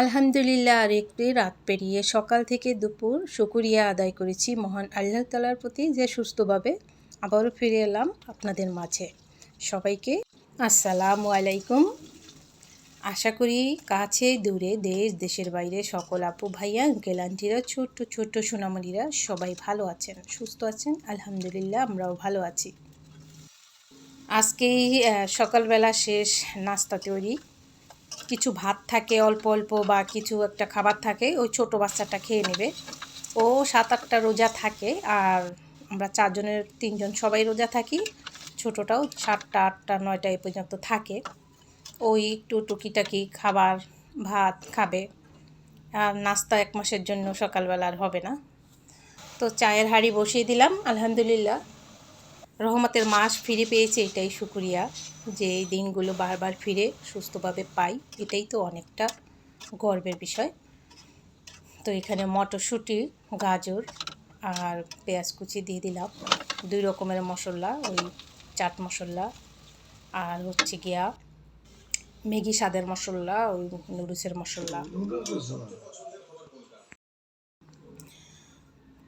আলহামদুলিল্লাহ, আর একটি রাত পেরিয়ে সকাল থেকে দুপুর শুকুরিয়া আদায় করেছি মহান আল্লাহ তালার প্রতি যে সুস্থভাবে আবারও ফিরে এলাম আপনাদের মাঝে। সবাইকে আসসালামু আলাইকুম। আশা করি কাছে, দূরে, দেশ, দেশের বাইরে সকল আপু, ভাইয়া আঙ্কেল আন্টিরা ছোট্ট ছোট্ট সোনামণিরা সবাই ভালো আছেন, সুস্থ আছেন, আলহামদুলিল্লাহ আমরাও ভালো আছি। আজকেই সকালবেলা শেষ নাস্তা তৈরি। কিছু ভাত থাকে, অল্প অল্প বা কিছু একটা খাবার থাকে, ওই ছোট বাচ্চাটা খেয়ে নেবে। ও সাত আটটা রোজা থাকে আর আমরা চারজনের, তিনজন সবাই রোজা থাকি। ছোটোটাও সাতটা, আটটা, নয়টা এই পর্যন্ত থাকে। ওই একটু টুকিটাকি খাবার, ভাত খাবে। আর নাস্তা এক মাসের জন্য সকালবেলা আর হবে না। তো চায়ের হাঁড়ি বসিয়ে দিলাম, আলহামদুলিল্লাহ। রহমতের মাস ফিরে পেয়েছে, এটাই শুক্রিয়া যে এই দিনগুলো বারবার ফিরে সুস্থভাবে পাই, এটাই তো অনেকটা গর্বের বিষয়। তো এখানে মটরশুঁটি, গাজর আর পেঁয়াজ কুচি দিয়ে দিলাম। দুই রকমের মশলা, ওই চাট মশলা আর হচ্ছে গিয়া ম্যাগি স্বাদের মশলা, ওই নুডলসের মশলা।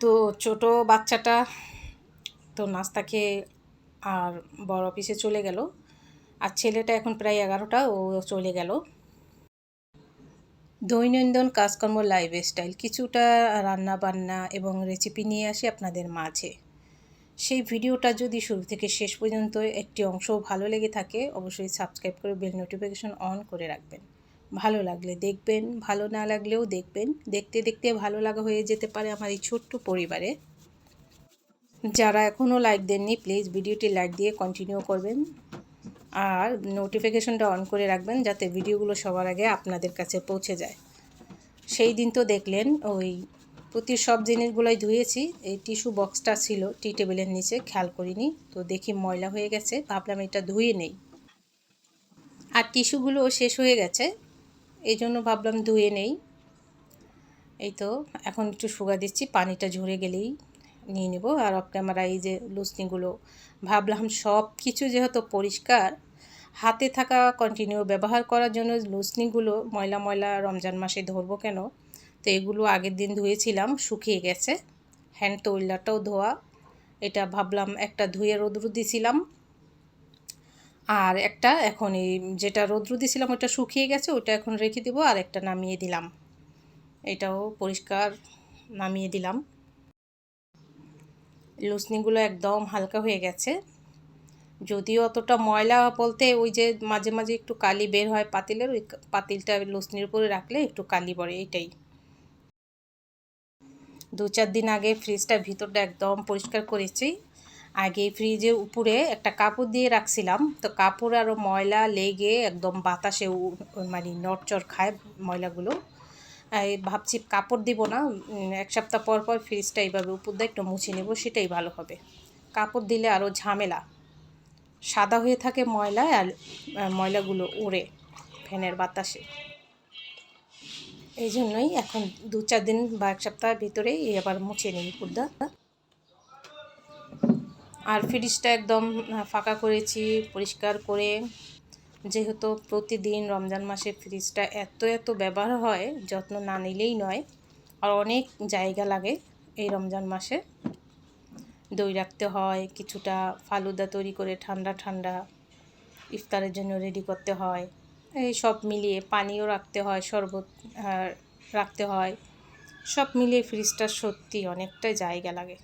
তো ছোট বাচ্চাটা তো নাস্তা খেয়ে আর বড় অফিসে চলে গেল। আর ছেলেটা এখন প্রায় এগারোটা, ও চলে গেল। দৈনন্দিন কাজকর্ম লাইফ স্টাইল কিছুটা রান্না বান্না এবং রেসিপি নিয়ে আসি আপনাদের মাঝে। সেই ভিডিওটা যদি শুরু থেকে শেষ পর্যন্ত একটি অংশ ভালো লেগে থাকে, অবশ্যই সাবস্ক্রাইব করে বেল নোটিফিকেশন অন করে রাখবেন। ভালো লাগলে দেখবেন, ভালো না লাগলেও দেখবেন। দেখতে দেখতে ভালো লাগা হয়ে যেতে পারে আমার এই ছোট্ট পরিবারে। যারা এখনও লাইক দেননি প্লিজ ভিডিওটি লাইক দিয়ে কন্টিনিউ করবেন। আর নোটিফিকেশনটা অন করে রাখবেন যাতে ভিডিওগুলো সবার আগে আপনাদের কাছে পৌঁছে যায়। সেই দিন তো দেখলেন, ওই প্রতি সব জিনিসগুলোই ধুয়েছি। এই টিস্যু বক্সটা ছিল টি টেবিলের নিচে, খেয়াল করিনি। তো দেখি ময়লা হয়ে গেছে, ভাবলাম এটা ধুয়ে নেই। আর টিস্যুগুলো শেষ হয়ে গেছে, এই জন্য ভাবলাম ধুয়ে নেই। এই তো, এখন একটু শুকা দিচ্ছি, পানিটা ঝরে গেলেই নিয়ে নেব। আর অফ ক্যামেরা এই যে লুসনিগুলো ভাবলাম সব কিছু যেহেতু পরিষ্কার, হাতে থাকা কন্টিনিউ ব্যবহার করার জন্য লুসনিগুলো ময়লা ময়লা রমজান মাসে ধরবো কেন? তো এগুলো আগের দিন ধুয়েছিলাম, শুকিয়ে গেছে। হ্যান্ড তৈলাটাও ধোয়া, এটা ভাবলাম একটা ধুয়ে রোদ্রু দিছিলাম। আর একটা এখন এই যেটা রোদ্রু দিছিলাম ওটা শুকিয়ে গেছে, ওটা এখন রেখে দিব, আর একটা নামিয়ে দিলাম। এটাও পরিষ্কার নামিয়ে দিলাম। লুসনিগুলো একদম হালকা হয়ে গেছে। যদিও অতটা ময়লা বলতে ওই যে মাঝে মাঝে একটু কালি বের হয় পাতিলের, ওই পাতিলটা লুসনির উপরে রাখলে একটু কালি পড়ে, এটাই। দু চার দিন আগে ফ্রিজটার ভিতরটা একদম পরিষ্কার করেছি। আগে ফ্রিজের উপরে একটা কাপড় দিয়ে রাখছিলাম, তো কাপড় আরও ময়লা লেগে একদম বাতাসে মানে নড়চড় খায় ময়লাগুলো। ভাবছি কাপড় দিব না এক সপ্তাহ পর পর ফ্রিজটা এইভাবে উপর দিয়ে একটু মুছে নেব, সেটাই ভালো হবে। কাপড় দিলে আরও ঝামেলা। সাদা হয়ে থাকে ময়লা আর ময়লাগুলো উড়ে ফ্যানের বাতাসে। এই জন্যই এখন দু চার দিন বা এক সপ্তাহের ভিতরেই আবার মুছে নিই উপরদা আর ফ্রিজটা একদম ফাঁকা করেছি, পরিষ্কার করে যেহেতু প্রতিদিন রমজান মাসে ফ্রিজটা এত এত ব্যবহার হয়, যত্ন না নিলেই নয়। আর অনেক জায়গা লাগে এই রমজান মাসে। দই রাখতে হয়, কিছুটা ফালুদা তৈরি করে ঠান্ডা ঠান্ডা ইফতারের জন্য রেডি করতে হয়। এই সব মিলিয়ে পানিও রাখতে হয়, শরবত রাখতে হয়। সব মিলিয়ে ফ্রিজটা সত্যি অনেকটা জায়গা লাগে।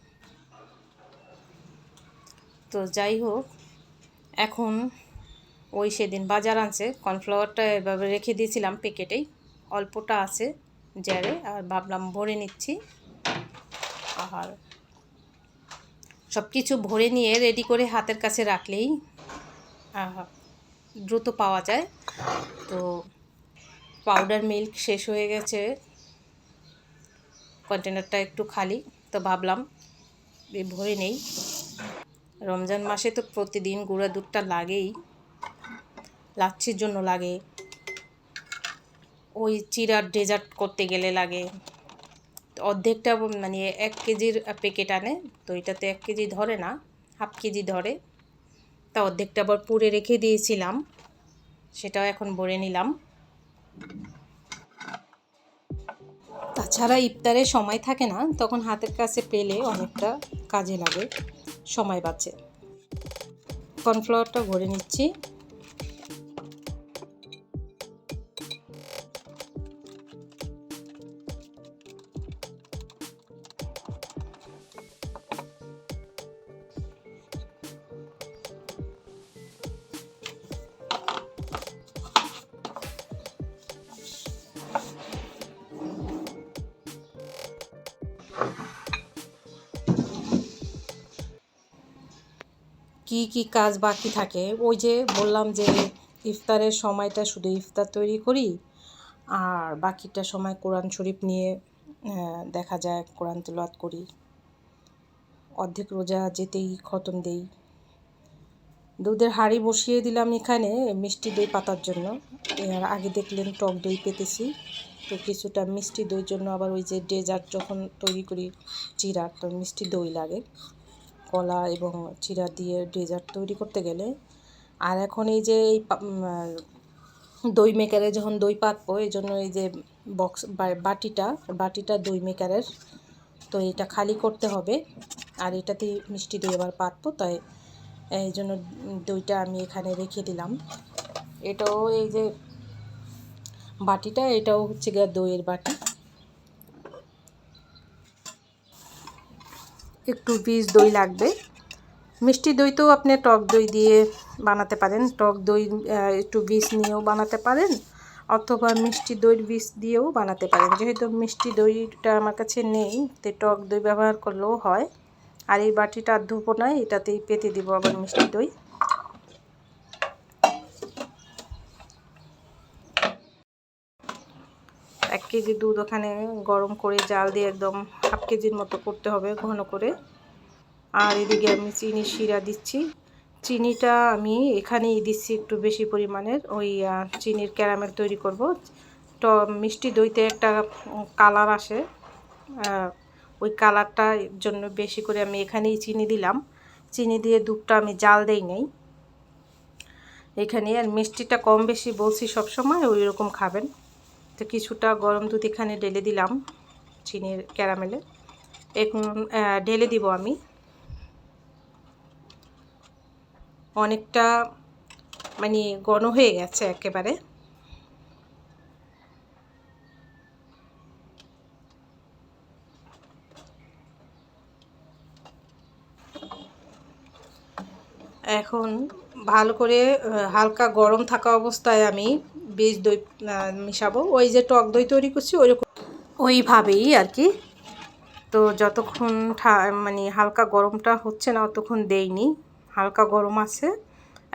তো যাই হোক, এখন ওই সেদিন বাজার আনছে, কর্নফ্লাওয়ারটা এভাবে রেখে দিয়েছিলাম প্যাকেটেই, অল্পটা আছে জারে আর ভাবলাম ভরে নিচ্ছি। আর সব কিছু ভরে নিয়ে রেডি করে হাতের কাছে রাখলেই দ্রুত পাওয়া যায়। তো পাউডার মিল্ক শেষ হয়ে গেছে, কন্টেনারটা একটু খালি, তো ভাবলাম ভরে নেই। রমজান মাসে তো প্রতিদিন গুঁড়া দুধটা লাগেই। লাচ্ছির জন্য লাগে। ওই চিরার ডেজার্ট করতে গেলে লাগে। অর্ধেকটা মানে এক কেজির প্যাকেট আনে, তো এটাতে এক কেজি ধরে না, হাফ কেজি ধরে। তা অর্ধেকটা আবার পুড়ে রেখে দিয়েছিলাম, সেটাও এখন ভরে নিলাম। তাছাড়া ইফতারে সময় থাকে না, তখন হাতের কাছে পেলে অনেকটা কাজে লাগে, সময় বাঁচে। কর্নফ্লাওয়ারটা ভরে নিচ্ছি। কি কি কাজ বাকি থাকে? ওই যে বললাম যে ইফতারের সময়টা শুধু ইফতার তৈরি করি, আর বাকিটা সময় কোরআন শরীফ নিয়ে দেখা যায় কোরআন তেলাওয়াত করি। অর্ধেক রোজা যেতেই খতম দেই। দুধের হাঁড়ি বসিয়ে দিলাম এখানে মিষ্টি দই পাতার জন্য। এর আগে দেখলেন টক দই পেতেছি, তো কিছুটা মিষ্টি দইয়ের জন্য আবার ওই যে ডেজার্ট যখন তৈরি করি চিরা তো মিষ্টি দই লাগে। কলা এবং চিরা দিয়ে ডেজার্ট তৈরি করতে গেলে। আর এখন এই যে এই দই মেকারে যখন দই পাতবো, এই জন্য এই যে বক্স বাটিটা বাটিটা দই মেকারের। তো এটা খালি করতে হবে। আর এটাতে মিষ্টি দই আবার পাতবো, তাই এই জন্য দইটা আমি এখানে রেখে দিলাম। এটাও এই যে বাটিটা, এটাও হচ্ছে গিয়ে দইয়ের বাটি। একটু বীজ দই লাগবে। মিষ্টি দই তো আপনি টক দই দিয়ে বানাতে পারেন। টক দই একটু বীজ নিয়েও বানাতে পারেন অথবা মিষ্টি দইয়ের বীজ দিয়েও বানাতে পারেন। যেহেতু মিষ্টি দইটা আমার কাছে নেই তো টক দই ব্যবহার করলেও হয়। আর এই বাটিটা ধুবো না, এটাতেই পেতে দিব আবার মিষ্টি দই। কেজি দুধ ওখানে গরম করে জাল দিয়ে একদম হাফ কেজির মতো করতে হবে ঘন করে। আর এদিকে আমি চিনি শিরা দিচ্ছি। চিনিটা আমি এখানেই দিচ্ছি একটু বেশি পরিমাণের। ওই চিনির ক্যারামেল তৈরি করব। তো মিষ্টি দইতে একটা কালার আসে। ওই কালারটার জন্য বেশি করে আমি এখানেই চিনি দিলাম। চিনি দিয়ে দুধটা আমি জাল দেই নাই। এখানে আর মিষ্টিটা কম বেশি বলছি সব সময় ওই রকম খাবেন। তো কিছুটা গরম দুধ এখানে ঢেলে দিলাম চিনির ক্যারামেলে। এখন ঢেলে দিব আমি। অনেকটা মানে ঘন হয়ে গেছে একেবারে। এখন ভালো করে হালকা গরম থাকা অবস্থায় আমি বীজ দই মিশাবো। ওই যে টক দই তৈরি করছি, ওইরকম। ওইভাবেই আর কি। তো যতক্ষণ মানে হালকা গরমটা হচ্ছে না, অতক্ষণ দেইনি। হালকা গরম আছে।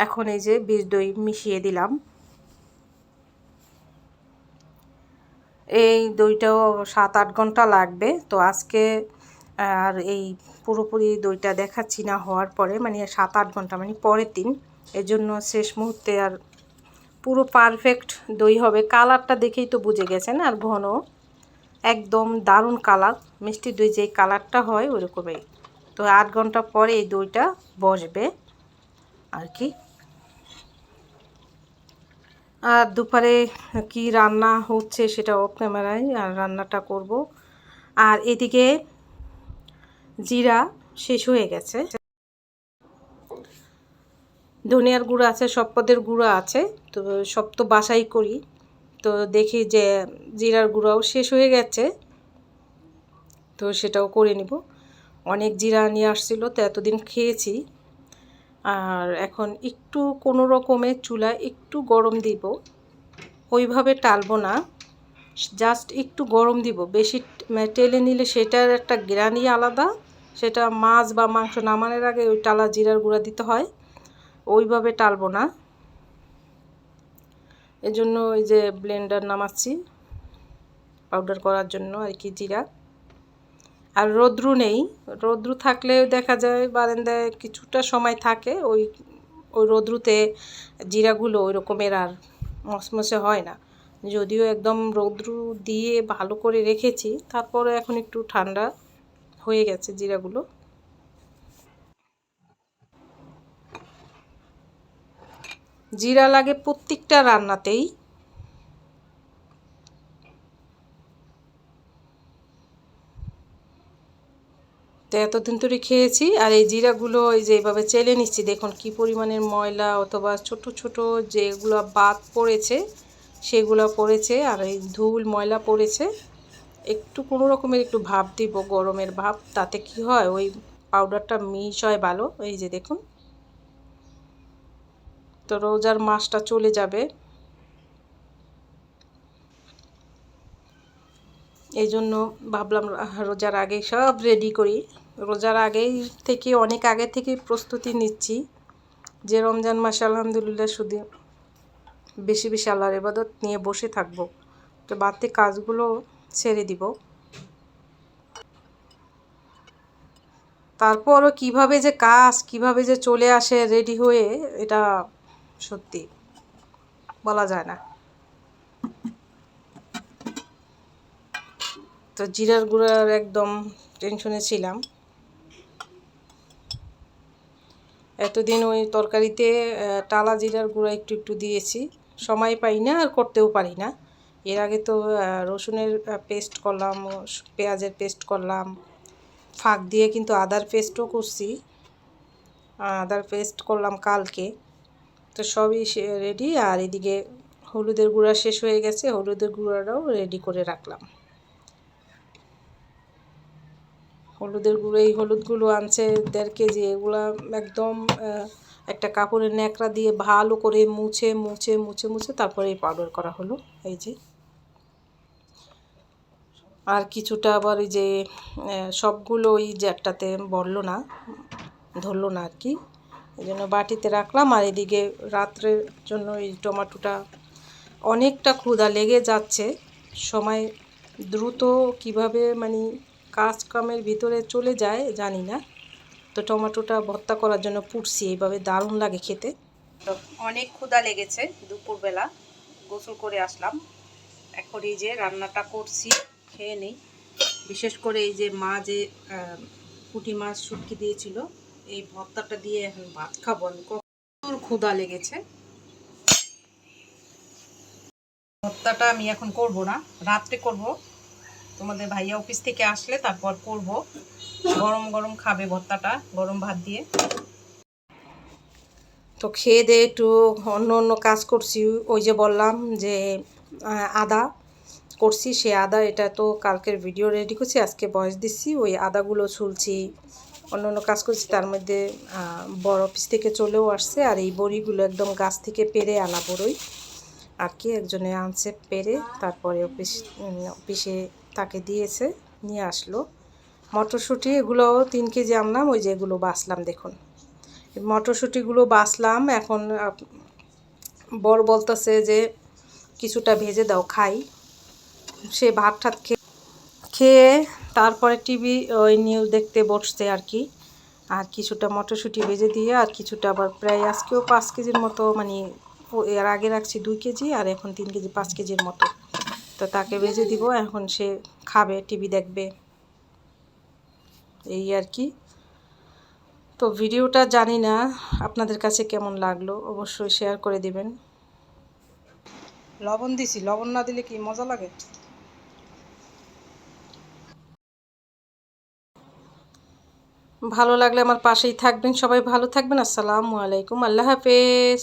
এখন এই যে বীজ দই মিশিয়ে দিলাম। এই দইটাও সাত আট ঘণ্টা লাগবে। তো আজকে, আর এই পুরোপুরি দইটা দেখাচ্ছি না হওয়ার পরে মানে সাত আট ঘণ্টা মানে পরের দিন। এর জন্য শেষ মুহূর্তে আর পুরো পারফেক্ট দই হবে। কালারটা দেখেই তো বুঝে গেছেন, আর ঘন। একদম দারুণ কালার মিষ্টি দই যেই কালারটা হয়, ওরকমই। তো আট ঘণ্টা পরে এই দইটা বসবে। আর কি? আর দুপুরে কি রান্না হচ্ছে সেটা অফ ক্যামেরায় আর রান্নাটা করব। আর এদিকে জিরা শেষ হয়ে গেছে। ধনিয়ার গুঁড়ো আছে সব পদের গুঁড়ো আছে, তো সব তো বাসাই করি। তো দেখি যে জিরার গুঁড়াও শেষ হয়ে গেছে, তো সেটাও করে নিব। অনেক জিরা নিয়ে আসছিল, তো এতদিন খেয়েছি। আর এখন একটু কোনো রকমে চুলা একটু গরম দিব। ওইভাবে টালবো না, জাস্ট একটু গরম দিব। বেশি মানে টেলে নিলে সেটার একটা গ্রানি আলাদা, সেটা মাছ বা মাংস নামানোর আগে ওই টালা জিরার গুঁড়া দিতে হয়। ওইভাবে টালবো না। এজন্য ওই যে ব্লেন্ডার নামাচ্ছি পাউডার করার জন্য আর কি জিরা। আর রৌদ্রু নেই, রৌদ্রু থাকলে দেখা যায় বারান্দায় কিছুটা সময় থাকে, ওই ওই রৌদ্রুতে জিরাগুলো ওই রকমের আর মসমসে হয় না। যদিও একদম রৌদ্রু দিয়ে ভালো করে রেখেছি, তারপরে এখন একটু ঠান্ডা হয়ে গেছে জিরাগুলো। জিরা লাগে প্রত্যেকটা রান্নাতেই। তো এতদিন ধরে খেয়েছি, আর এই জিরাগুলো এই যে এইভাবে চেলে নিচ্ছি, দেখুন কি পরিমাণের ময়লা অথবা ছোট ছোট যেগুলো বাদ পড়েছে, সেগুলো পড়েছে, আর এই ধুল ময়লা পড়েছে। একটু কোনো রকমের একটু ভাপ দিব গরমের ভাপ তাতে কি হয়? ওই পাউডারটা মিশ হয় ভালো, এই যে দেখুন। তো রোজার মাসটা চলে যাবে। এই জন্য ভাবলাম রোজার আগে সব রেডি করি। রোজার আগেই থেকে, অনেক আগে থেকে প্রস্তুতি নিচ্ছি যে রমজান মাসে আলহামদুলিল্লাহ শুধু বেশি বেশি আল্লাহর ইবাদত নিয়ে বসে থাকব। তো বাড়তি কাজগুলো ছেড়ে দিব। তারপরও কীভাবে যে কাজ, কীভাবে যে চলে আসে রেডি হয়ে, এটা সত্যি, বলা যায় না। তো জিরার গুঁড়ার একদম টেনশনে ছিলাম। এতদিন ওই তরকারিতে টালা জিরার গুঁড়া একটু একটু দিয়েছি। সময় পাই না আর করতেও পারি না। এর আগে তো রসুনের পেস্ট করলাম, পেঁয়াজের পেস্ট করলাম। ফাঁক দিয়ে কিন্তু আদার পেস্টও করছি। আদার পেস্ট করলাম কালকে। তো সবই রেডি আর এদিকে হলুদের গুঁড়া শেষ হয়ে গেছে, হলুদের গুঁড়াটাও রেডি করে রাখলাম। হলুদের গুঁড়ো, এই হলুদগুলো আনছে দেড় কেজি, এগুলো একদম একটা কাপড়ের ন্যাকড়া দিয়ে ভালো করে মুছে মুছে মুছে মুছে তারপরে এই পাউডার করা হলো, এই যে। আর কিছুটা আবার এই যে সবগুলো ওই জ্যাটটাতে বলল না, ধরলো না আর কি। এই জন্য বাটিতে রাখলাম। আর এদিকে রাত্রের জন্য এই টমাটোটা অনেকটা ক্ষুধা লেগে যাচ্ছে। সময় দ্রুত কীভাবে মানে কাজ কামের ভিতরে চলে যায় জানি না। তো টমেটোটা ভর্তা করার জন্য পুড়ছি, এইভাবে দারুণ লাগে খেতে। তো অনেক ক্ষুধা লেগেছে দুপুরবেলা, গোসল করে আসলাম। এখন এই যে রান্নাটা করছি, খেয়ে নিই। বিশেষ করে এই যে মা যে পুঁটি মাছ শুটকি দিয়েছিল এই ভর্তাটা দিয়ে এখন ভাত খাব প্রচুর ক্ষুধা লেগেছে। ভর্তাটা আমি এখন করব না, রাত্রে করব। তোমাদের ভাইয়া অফিস থেকে আসলে তারপর করব। গরম গরম খাবে ভর্তাটা, গরম ভাত দিয়ে। তো খেয়ে দিয়ে একটু অন্য অন্য কাজ করছি। ওই যে বললাম যে আদা করছি। সে আদা এটা তো কালকের ভিডিও রেডি করছি, আজকে বয়স দিচ্ছি। ওই আদাগুলো ছুলছি। অন্য অন্য কাজ করছি, তার মধ্যে বড় অফিস থেকে চলেও আসছে, আর এই বড়িগুলো একদম গাছ থেকে পেরে আনা বড়ই। আর কি, একজনে আনছে পেরে, তারপরে অফিস অফিসে তাকে দিয়েছে, নিয়ে আসলো। মটরশুঁটি এগুলো তিন কেজি আনলাম, ওই যে এগুলো বাসলাম দেখুন। মটরশুঁটিগুলো বাসলাম এখন বর বলতেছে যে, কিছুটা ভেজে দাও, খাই। সে ভাত ঠাত খেয়ে খেয়ে তারপরে টিভি ওই নিউজ দেখতে বসছে আর কি। আর কিছুটা মটরশুঁটি ভেজে দিয়ে আর কিছুটা আবার প্রায় আজকেও পাঁচ কেজির মতো মানে এর আগে রাখছি দুই কেজি আর এখন তিন কেজি পাঁচ কেজির মতো। তো তাকে ভেজে দিব, এখন সে খাবে, টিভি দেখবে। এই আর কি। তো ভিডিওটা জানি না, আপনাদের কাছে কেমন লাগল অবশ্যই শেয়ার করে দিবেন। লবণ দিছি, লবণ না দিলে কি মজা লাগে? ভালো লাগলে আমার পাশেই থাকবেন। সবাই ভালো থাকবেন। আসসালামু আলাইকুম। আল্লাহ হাফেজ।